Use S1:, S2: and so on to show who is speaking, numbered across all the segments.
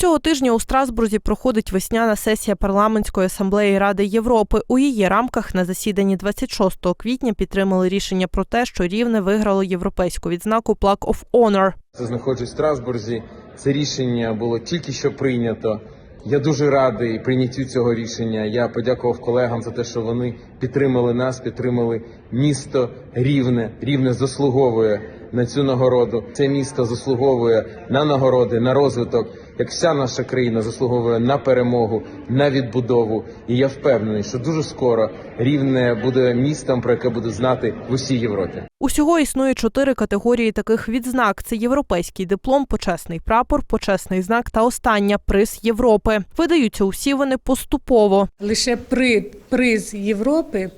S1: Цього тижня у Страсбурзі проходить весняна сесія парламентської асамблеї Ради Європи. У її рамках на засіданні 26 квітня підтримали рішення про те, що Рівне виграло європейську відзнаку Plaque of Honor.
S2: Знаходжусь в Страсбурзі. Це рішення було тільки що прийнято. Я дуже радий прийняттю цього рішення. Я подякував колегам за те, що вони підтримали нас, підтримали місто Рівне. Рівне заслуговує на цю нагороду. Це місто заслуговує на нагороди, на розвиток. Як вся наша країна заслуговує на перемогу, на відбудову. І я впевнений, що дуже скоро рівне буде містом, про яке буде знати в усій Європі.
S1: Усього існує чотири категорії таких відзнак: це європейський диплом, почесний прапор, почесний знак та остання приз Європи. Видаються усі вони поступово.
S3: Лише при приз Європи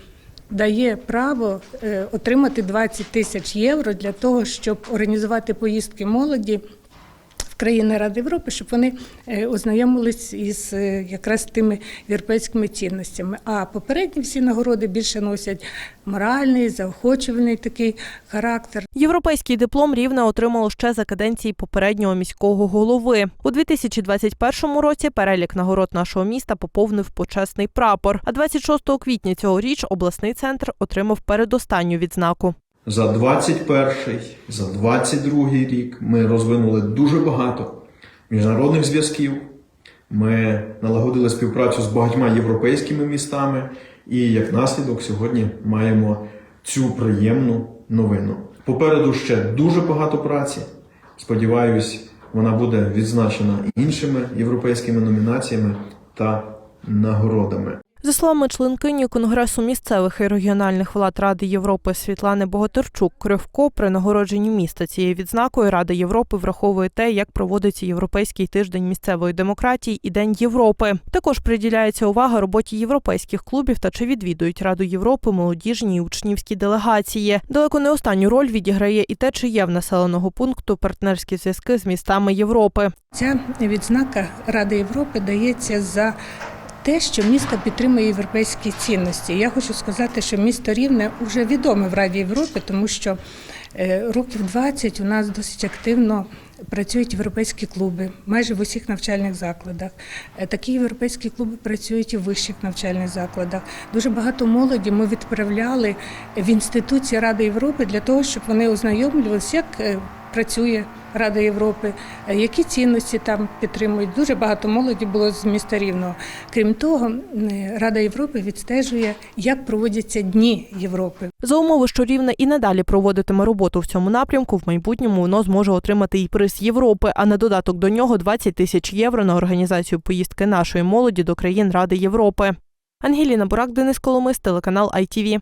S3: дає право е, отримати 20 тисяч євро для того, щоб організувати поїздки молоді країни Ради Європи, щоб вони е, ознайомились із е, якраз тими європейськими цінностями. А попередні всі нагороди більше носять моральний, заохочувальний такий характер.
S1: Європейський диплом рівне отримало ще за каденції попереднього міського голови. У 2021 році перелік нагород нашого міста поповнив почесний прапор. А 26 квітня цьогоріч обласний центр отримав передостанню відзнаку.
S4: За 21 за 22 рік ми розвинули дуже багато міжнародних зв'язків. Ми налагодили співпрацю з багатьма європейськими містами, і як наслідок сьогодні маємо цю приємну новину. Попереду ще дуже багато праці. Сподіваюсь, вона буде відзначена іншими європейськими номінаціями та нагородами.
S1: За словами членкині Конгресу місцевих і регіональних влад Ради Європи Світлани Богатирчук, Кривко при нагородженні міста цією відзнакою Рада Європи враховує те, як проводиться Європейський тиждень місцевої демократії і День Європи. Також приділяється увага роботі європейських клубів та чи відвідують Раду Європи молодіжні і учнівські делегації. Далеко не останню роль відіграє і те, чи є в населеного пункту партнерські зв'язки з містами Європи.
S3: Ця відзнака Ради Європи дається за те, що місто підтримує європейські цінності. Я хочу сказати, що місто Рівне вже відоме в Раді Європи, тому що е, років 20 у нас досить активно працюють європейські клуби, майже в усіх навчальних закладах. Е, Такі європейські клуби працюють і в вищих навчальних закладах. Дуже багато молоді ми відправляли в інституції Ради Європи для того, щоб вони ознайомлювалися, як е, працює Рада Європи, е, які цінності там підтримують. Дуже багато молоді було з міста Рівного. Крім того, Рада Європи відстежує, як проводяться дні Європи.
S1: За умови, що рівне і надалі проводитиме роботу в цьому напрямку, в майбутньому воно зможе отримати і приз Європи, а на додаток до нього 20 тисяч євро на організацію поїздки нашої молоді до країн Ради Європи. Ангеліна Бурак, Денис Коломис, телеканал ITV.